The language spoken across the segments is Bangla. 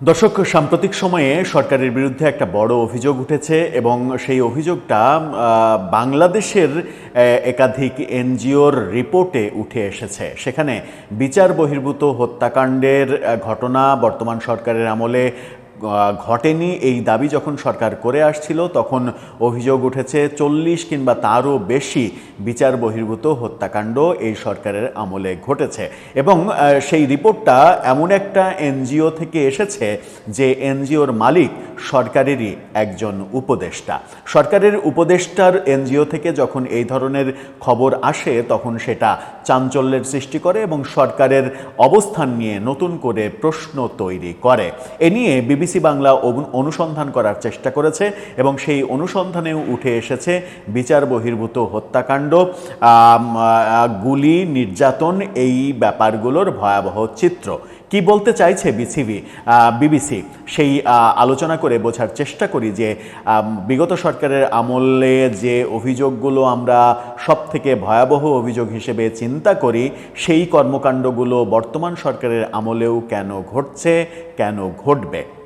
দর্শক, সাম্প্রতিক সময়ে সরকারের বিরুদ্ধে একটা বড় অভিযোগ উঠেছে এবং সেই অভিযোগটা বাংলাদেশের একাধিক এনজিওর রিপোর্টে উঠে এসেছে। সেখানে বিচার বহির্ভূত হত্যাকাণ্ডের ঘটনা বর্তমান সরকারের আমলে ঘটেনি এই দাবি যখন সরকার করে আসছিল, তখন অভিযোগ উঠেছে চল্লিশ কিংবা তারও বেশি বিচার বহির্ভূত হত্যাকাণ্ড এই সরকারের আমলে ঘটেছে। এবং সেই রিপোর্টটা এমন একটা এনজিও থেকে এসেছে যে এনজিওর মালিক সরকারেরই একজন উপদেষ্টা। সরকারের উপদেষ্টার এনজিও থেকে যখন এই ধরনের খবর আসে, তখন সেটা চাঞ্চল্যের সৃষ্টি করে এবং সরকারের অবস্থান নিয়ে নতুন করে প্রশ্ন তৈরি করে। এ নিয়ে বিবিসি বাংলা অনুসন্ধান করার চেষ্টা করেছে এবং সেই অনুসন্ধানেও উঠে এসেছে বিচার বহির্ভূত হত্যাকাণ্ড গুলি, নির্যাতন, এই ব্যাপারগুলোর ভয়াবহ চিত্র। কি বলতে চাইছে বিসিবি? বিবিসি, সেই আলোচনা করে বোঝার চেষ্টা করি যে বিগত সরকারের আমলে যে অভিযোগগুলো আমরা সব থেকে ভয়াবহ অভিযোগ হিসেবে চিন্তা করি, সেই কর্মকাণ্ডগুলো বর্তমান সরকারের আমলেও কেন ঘটছে, কেন ঘটবে?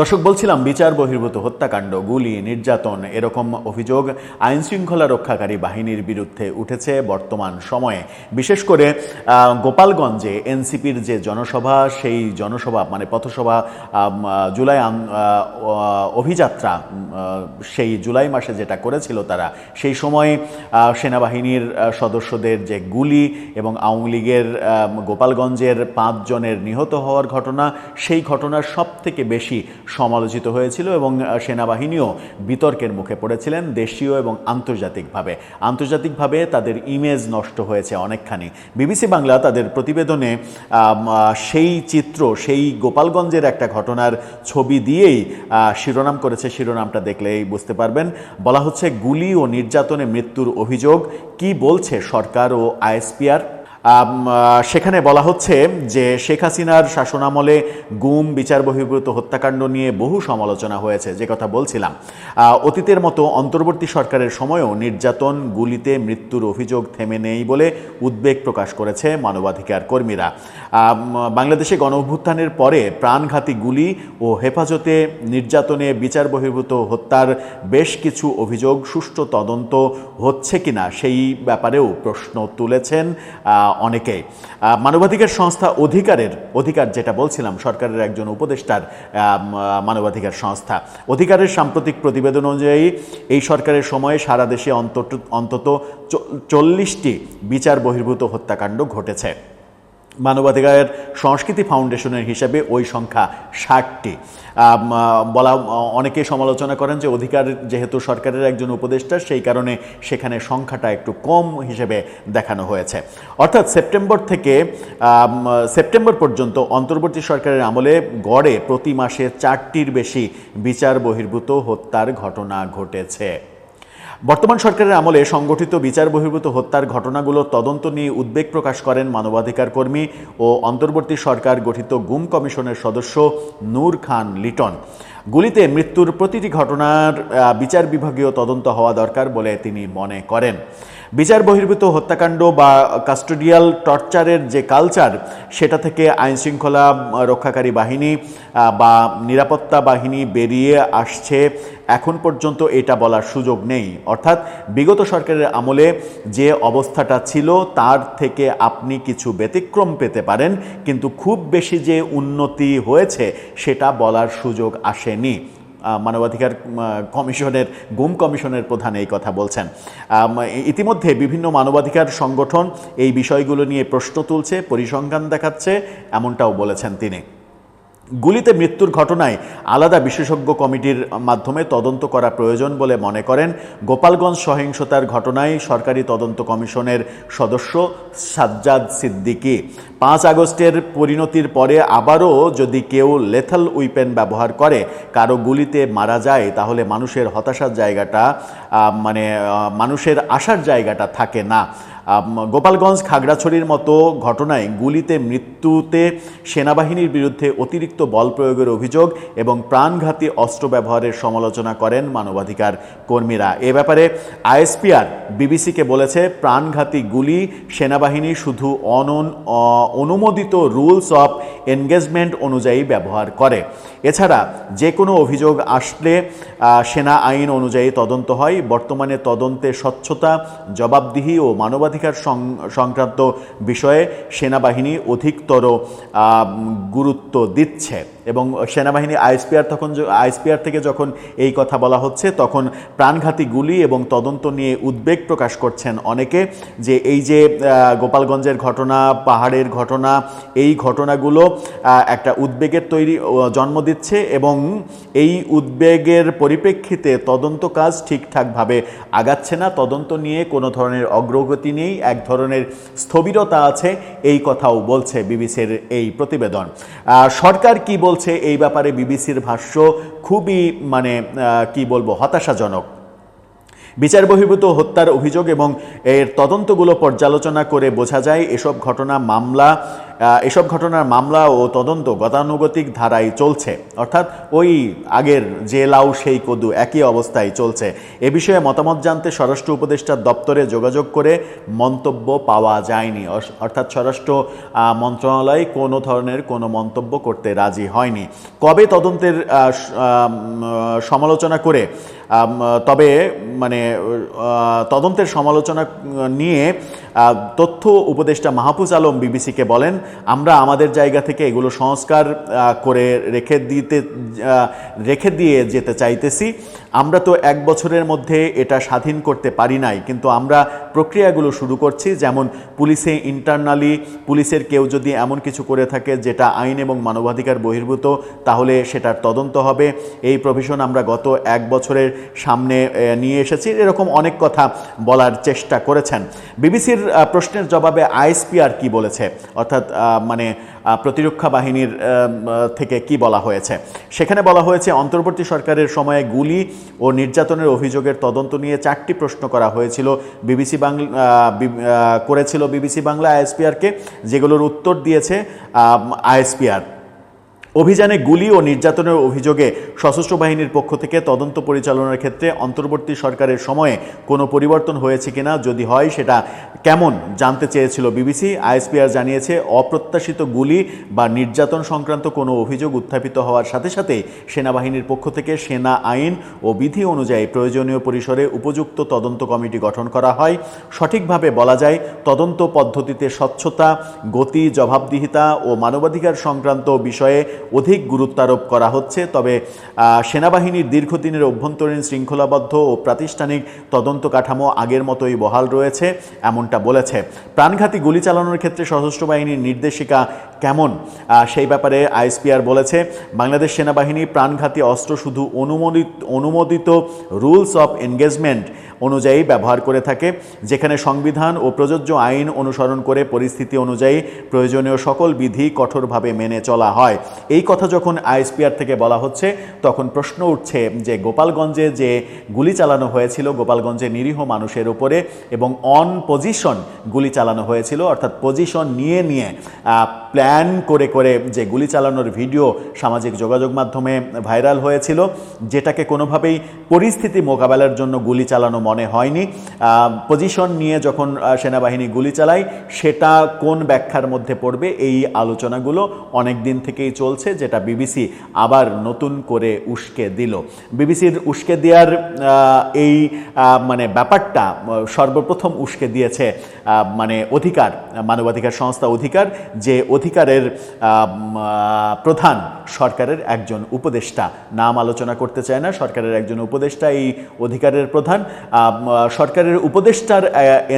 দর্শক, বলছিলাম, বিচার, বহির্ভূত হত্যাকাণ্ড, গুলি, নির্যাতন, এরকম অভিযোগ আইন শৃঙ্খলা রক্ষাকারী বাহিনীর বিরুদ্ধে উঠেছে বর্তমান সময়ে। বিশেষ করে গোপালগঞ্জে এনসিপির যে জনসভা, সেই জনসভা মানে পথসভা জুলাই অভিযাত্রা সেই জুলাই মাসে যেটা করেছিল তারা, সেই সময় সেনাবাহিনীর সদস্যদের যে গুলি এবং আওয়ামী লীগের গোপালগঞ্জের পাঁচজনের নিহত হওয়ার ঘটনা, সেই ঘটনার সব থেকে বেশি সমালোচিত হয়েছিল এবং সেনাবাহিনীও বিতর্কের মুখে পড়েছিলেন দেশীয় এবং আন্তর্জাতিকভাবে। আন্তর্জাতিকভাবে তাদের ইমেজ নষ্ট হয়েছে অনেকখানি। বিবিসি বাংলা তাদের প্রতিবেদনে সেই চিত্র, সেই গোপালগঞ্জের একটা ঘটনার ছবি দিয়েই শিরোনাম করেছে। শিরোনামটা দেখলেই বুঝতে পারবেন। বলা হচ্ছে, গুলি ও নির্যাতনে মৃত্যুর অভিযোগ। কি বলছে সরকার ও আইএসপিআর? সেখানে বলা হচ্ছে যে শেখ হাসিনার শাসনামলে গুম, বিচার বহির্ভূত হত্যাকাণ্ড নিয়ে বহু সমালোচনা হয়েছে, যে কথা বলছিলাম। অতীতের মতো অন্তর্বর্তী সরকারের সময়ও নির্যাতন, গুলিতে মৃত্যুর অভিযোগ থেমে নেই বলে উদ্বেগ প্রকাশ করেছে মানবাধিকার কর্মীরা। বাংলাদেশে গণ অভ্যুত্থানের পরে প্রাণঘাতী গুলি ও হেফাজতে নির্যাতনে বিচার বহির্ভূত হত্যার বেশ কিছু অভিযোগ সুষ্ঠু তদন্ত হচ্ছে কিনা সেই ব্যাপারেও প্রশ্ন তুলেছেন অনেকেই। মানবাধিকার সংস্থা অধিকারের অধিকার যেটা বলছিলাম, সরকারের একজন উপদেষ্টার মানবাধিকার সংস্থা। অধিকারের সাম্প্রতিক প্রতিবেদন অনুযায়ী এই সরকারের সময়ে সারা দেশে অন্তত অন্তত চল্লিশটি বিচার বহির্ভূত হত্যাকাণ্ড ঘটেছে। মানবাধিকার সংস্কৃতি ফাউন্ডেশনের হিসাবে ওই সংখ্যা ষাটটি। বলা, অনেকে সমালোচনা করেন যে অধিকার যেহেতু সরকারের একজন উপদেষ্টা, সেই কারণে সেখানে সংখ্যাটা একটু কম হিসেবে দেখানো হয়েছে। অর্থাৎ সেপ্টেম্বর থেকে সেপ্টেম্বর পর্যন্ত অন্তর্বর্তী সরকারের আমলে গড়ে প্রতি মাসে চারটির বেশি বিচার বহির্ভূত হত্যার ঘটনা ঘটেছে। বর্তমান সরকারের আমলে সংগঠিত বিচার বহির্ভূত হত্যার ঘটনাগুলো তদন্ত নিয়ে উদ্বেগ প্রকাশ করেন মানবাধিকার কর্মী ও অন্তর্বর্তী সরকার গঠিত গুম কমিশনের সদস্য নূর খান লিটন। গুলিতে মৃত্যুর প্রতিটি ঘটনার বিচার বিভাগীয় তদন্ত হওয়া দরকার বলে তিনি মনে করেন। বিচার বহির্ভূত হত্যাকাণ্ড বা কাস্টোডিয়াল টর্চারের যে কালচার, সেটা থেকে আইন শৃঙ্খলা রক্ষাকারী বাহিনী বা নিরাপত্তা বাহিনী বেরিয়ে আসছে। এখন পর্যন্ত এটা বলার সুযোগ নেই। অর্থাৎ বিগত সরকারের আমলে যে অবস্থাটা ছিল, তার থেকে আপনি কিছু ব্যতিক্রম পেতে পারেন, কিন্তু খুব বেশি যে উন্নতি হয়েছে, সেটা বলার সুযোগ আসেনি। মানবাধিকার কমিশনের, গুম কমিশনের প্রধান এই কথা বলছেন। ইতিমধ্যে বিভিন্ন মানবাধিকার সংগঠন এই বিষয়গুলো নিয়ে প্রশ্ন তুলছে, পরিসংখ্যান দেখাচ্ছে, এমনটাও বলেছেন তিনি। গুলিতে মৃত্যুর ঘটনায় আলাদা বিশেষজ্ঞ কমিটির মাধ্যমে তদন্ত করা প্রয়োজন বলে মনে করেন গোপালগঞ্জ সহিংসতার ঘটনায় সরকারি তদন্ত কমিশনের সদস্য সাজ্জাদ সিদ্দিকী। পাঁচ আগস্টের পরিণতির পরে আবারও যদি কেউ লেথাল উইপেন ব্যবহার করে, কারও গুলিতে মারা যায়, তাহলে মানুষের হতাশার জায়গাটা মানে মানুষের আসার জায়গাটা থাকে না। গোপালগঞ্জ খাগড়াছড়ির মতো ঘটনায় গুলিতে মৃত্যুতে সেনাবাহিনীর বিরুদ্ধে অতিরিক্ত বল প্রয়োগের অভিযোগ এবং প্রাণঘাতী অস্ত্র ব্যবহারের সমালোচনা করেন মানবাধিকার কর্মীরা। এ ব্যাপারে আইএসপিআর, বিবিসিকে বলেছে, প্রাণঘাতী গুলি সেনাবাহিনী শুধু অনন অনুমোদিত রুলস অফ এনগেজমেন্ট অনুযায়ী ব্যবহার করে। এছাড়া যে কোনো অভিযোগ আসলে সেনা আইন অনুযায়ী তদন্ত হয়। বর্তমানে তদন্তে স্বচ্ছতা, জবাবদিহি ও মানবাধিকার সংক্রান্ত বিষয়ে সেনাবাহিনী অধিকতর গুরুত্ব দিচ্ছে। এবং সেনাবাহিনী আইএসপিআর তখন আইএসপিআর থেকে যখন এই কথা বলা হচ্ছে, তখন প্রাণঘাতী গুলি এবং তদন্ত নিয়ে উদ্বেগ প্রকাশ করছেন অনেকে যে এই যে গোপালগঞ্জের ঘটনা, পাহাড়ের ঘটনা, এই ঘটনাগুলো একটা উদ্বেগের তৈরি জন্ম দিচ্ছে এবং এই উদ্বেগের পরিপ্রেক্ষিতে তদন্ত কাজ ঠিকঠাকভাবে আগাচ্ছে না। তদন্ত নিয়ে কোনো ধরনের অগ্রগতি নেই। এক ধরনের স্থবিরতা আছে, এই কথাও বলছে বিবিসির এই প্রতিবেদন। সরকার কি বলছে, এই ব্যাপারে বিবিসির ভাষ্য খুবই মানে কি বলব, হতাশাজনক। বিচার বহির্ভূত হত্যার অভিযোগ এবং এর তদন্তগুলো পর্যালোচনা করে বোঝা যায়, এসব ঘটনা মামলা এসব ঘটনার মামলা ও তদন্ত গতানুগতিক ধারায় চলছে। অর্থাৎ ওই আগের যে লাউ, সেই কদু একই অবস্থায় চলছে। এ বিষয়ে মতামত জানতে স্বরাষ্ট্র উপদেষ্টার দপ্তরে যোগাযোগ করে মন্তব্য পাওয়া যায়নি। অর্থাৎ স্বরাষ্ট্র মন্ত্রণালয় কোনো ধরনের কোনো মন্তব্য করতে রাজি হয়নি। কবে তদন্তের সমালোচনা করে তবে মানে তদন্তের সমালোচনা নিয়ে তথ্য উপদেষ্টা মাহফুজ আলম বিবিসিকে বলেন, আমরা আমাদের জায়গা থেকে এগুলো সংস্কার করে রেখে দিতে রেখে দিয়ে যেতে চাইতেছি। আমরা তো এক বছরের মধ্যে এটা স্বাধীন করতে পারি নাই, কিন্তু আমরা প্রক্রিয়াগুলো শুরু করছি, যেমন পুলিশে ইন্টারনালি পুলিশের কেউ যদি এমন কিছু করে থাকে যেটা আইন এবং মানবাধিকার বহির্ভূত, তাহলে সেটার তদন্ত হবে। এই প্রভিশন আমরা গত এক বছরের সামনে নিয়ে এসেছি। এরকম অনেক কথা বলার চেষ্টা করেছেন। বিবিসির প্রশ্নের জবাবে আইএসপিআর কি বলেছে? অর্থাৎ মানে প্রতিরক্ষা বাহিনীর থেকে কি বলা হয়েছে? সেখানে বলা হয়েছে, অন্তর্বর্তী সরকারের সময়ে গুলি ও নির্যাতনের অভিযোগের তদন্ত নিয়ে চারটি প্রশ্ন করা হয়েছিল। বিবিসি বাংলা করেছিল বিবিসি বাংলা আইএসপিআরকে, যেগুলোর উত্তর দিয়েছে আইএসপিআর। অভিযানে গুলি ও নির্যাতনের অভিযোগে সশস্ত্র বাহিনীর পক্ষ থেকে তদন্ত পরিচালনার ক্ষেত্রে অন্তর্বর্তী সরকারের সময়ে কোনো পরিবর্তন হয়েছে কিনা, যদি হয় সেটা কেমন জানতে চেয়েছিল বিবিসি। আইএসপিআর জানিয়েছে, অপ্রত্যাশিত গুলি বা নির্যাতন সংক্রান্ত কোনো অভিযোগ উত্থাপিত হওয়ার সাথে সাথে সেনাবাহিনীর পক্ষ থেকে সেনা আইন ও বিধি অনুযায়ী প্রয়োজনীয় পরিসরে উপযুক্ত তদন্ত কমিটি গঠন করা হয়। সঠিকভাবে বলা যায়, তদন্ত পদ্ধতিতে স্বচ্ছতা, গতি, জবাবদিহিতা ও মানবাধিকার সংক্রান্ত বিষয়ে অধিক গুরুত্বারোপ করা হচ্ছে। তবে সেনাবাহিনীর দীর্ঘদিনের অভ্যন্তরীণ শৃঙ্খলাবদ্ধ ও প্রাতিষ্ঠানিক তদন্ত কাঠামো আগের মতোই বহাল রয়েছে, এমনটা বলেছে। প্রাণঘাতী গুলি চালানোর ক্ষেত্রে সশস্ত্র বাহিনীর নির্দেশিকা কেমন? সেই ব্যাপারে আইএসপিআর বলেছে, বাংলাদেশ সেনাবাহিনী প্রাণঘাতী অস্ত্র শুধু অনুমোদিত অনুমোদিত রুলস অফ এনগেজমেন্ট অনুযায়ী ব্যবহার করে থাকে, যেখানে সংবিধান ও প্রযোজ্য আইন অনুসরণ করে পরিস্থিতি অনুযায়ী প্রয়োজনীয় সকল বিধি কঠোরভাবে মেনে চলা হয়। এই কথা যখন আইএসপিআর থেকে বলা হচ্ছে, তখন প্রশ্ন উঠছে যে গোপালগঞ্জে যে গুলি চালানো হয়েছিল, গোপালগঞ্জে নিরীহ মানুষের উপরে এবং অন পজিশন গুলি চালানো হয়েছিল, অর্থাৎ পজিশন নিয়ে নিয়ে প্ল্যান করে করে যে গুলি চালানোর ভিডিও সামাজিক যোগাযোগ মাধ্যমে ভাইরাল হয়েছিল, যেটাকে কোনোভাবেই পরিস্থিতি মোকাবেলার জন্য গুলি চালানো মনে হয়নি। পজিশন নিয়ে যখন সেনাবাহিনী গুলি চালায়, সেটা কোন ব্যাখ্যার মধ্যে পড়বে এই আলোচনাগুলো অনেক দিন থেকেই চলছে, যেটা বিবিসি আবার নতুন করে উস্কে দিল। বিবিসির উস্কে দেওয়ার এই মানে ব্যাপারটা, সর্বপ্রথম উস্কে দিয়েছে মানে অধিকার, মানবাধিকার সংস্থা অধিকার, যে অধিকার অধিকারের প্রধান সরকারের একজন উপদেষ্টা। নাম আলোচনা করতে চায় না সরকারের একজন উপদেষ্টা এই অধিকারের প্রধান। সরকারের উপদেষ্টার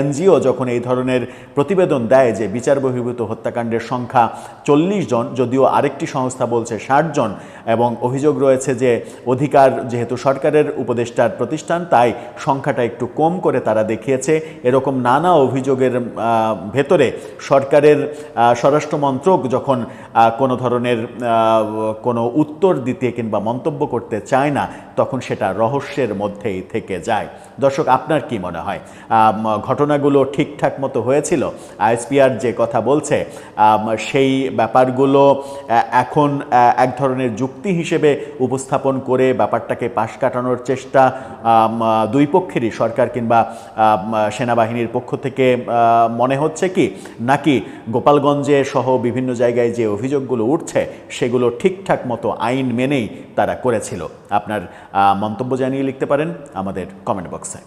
এনজিও যখন এই ধরনের প্রতিবেদন দেয় যে বিচার বহির্ভূত হত্যাকাণ্ডের সংখ্যা চল্লিশ জন যদিও আরেকটি সংস্থা বলছে ষাট জন এবং অভিযোগ রয়েছে যে অধিকার যেহেতু সরকারের উপদেষ্টার প্রতিষ্ঠান তাই সংখ্যাটা একটু কম করে তারা দেখিয়েছে। এরকম নানা অভিযোগের ভেতরে সরকারের আহ, স্বরাষ্ট্র মন্ত্রক যখন কোনো ধরনের কোনো উত্তর দিতে কিংবা মন্তব্য করতে চায় না, তখন সেটা রহস্যের মধ্যেই থেকে যায়। দর্শক, আপনার কি মনে হয়? ঘটনাগুলো ঠিকঠাক মতো হয়েছিল? আইএসপিআর যে কথা বলছে সেই ব্যাপারগুলো এখন এক ধরনের যুক্তি হিসেবে উপস্থাপন করে ব্যাপারটাকে পাশ কাটানোর চেষ্টা দুই পক্ষেরই, সরকার কিংবা সেনাবাহিনীর পক্ষ থেকে মনে হচ্ছে কি? নাকি গোপালগঞ্জে সহ বিভিন্ন জায়গায় যে অভিযোগগুলো উঠছে, সেগুলো ঠিকঠাক মতো আইন মেনেই তারা করেছিল। আপনার মন্তব্য জানিয়ে লিখতে পারেন আমাদের কমেন্ট বক্সে